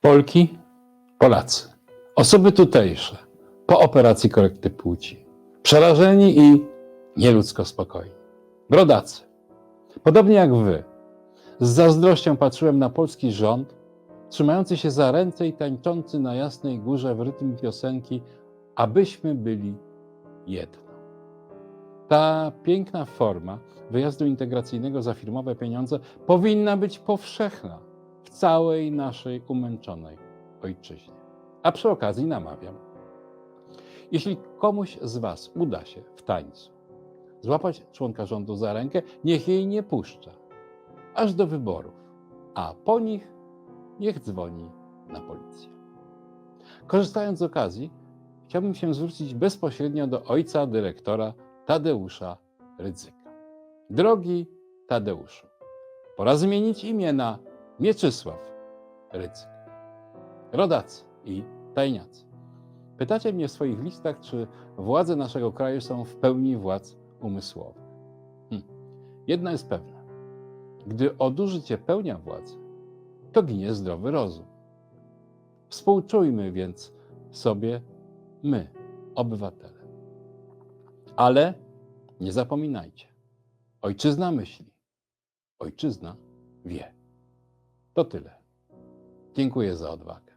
Polki, Polacy, osoby tutejsze po operacji korekty płci, przerażeni i nieludzko spokojni. Brodacy, podobnie jak wy, z zazdrością patrzyłem na polski rząd, trzymający się za ręce i tańczący na jasnej górze w rytm piosenki, abyśmy byli jedno. Ta piękna forma wyjazdu integracyjnego za firmowe pieniądze powinna być powszechna całej naszej umęczonej ojczyźnie. A przy okazji namawiam. Jeśli komuś z Was uda się w tańcu złapać członka rządu za rękę, niech jej nie puszcza, aż do wyborów, a po nich niech dzwoni na policję. Korzystając z okazji, chciałbym się zwrócić bezpośrednio do ojca dyrektora Tadeusza Rydzyka. Drogi Tadeuszu, pora zmienić imię na Mieczysław Rydzyk. Rodacy i tajniacy. Pytacie mnie w swoich listach, czy władze naszego kraju są w pełni władz umysłowych. Hm. Jedno jest pewne. Gdy odużycie pełnia władzy, to ginie zdrowy rozum. Współczujmy więc sobie my, obywatele. Ale nie zapominajcie. Ojczyzna myśli. Ojczyzna wie. To tyle. Dziękuję za odwagę.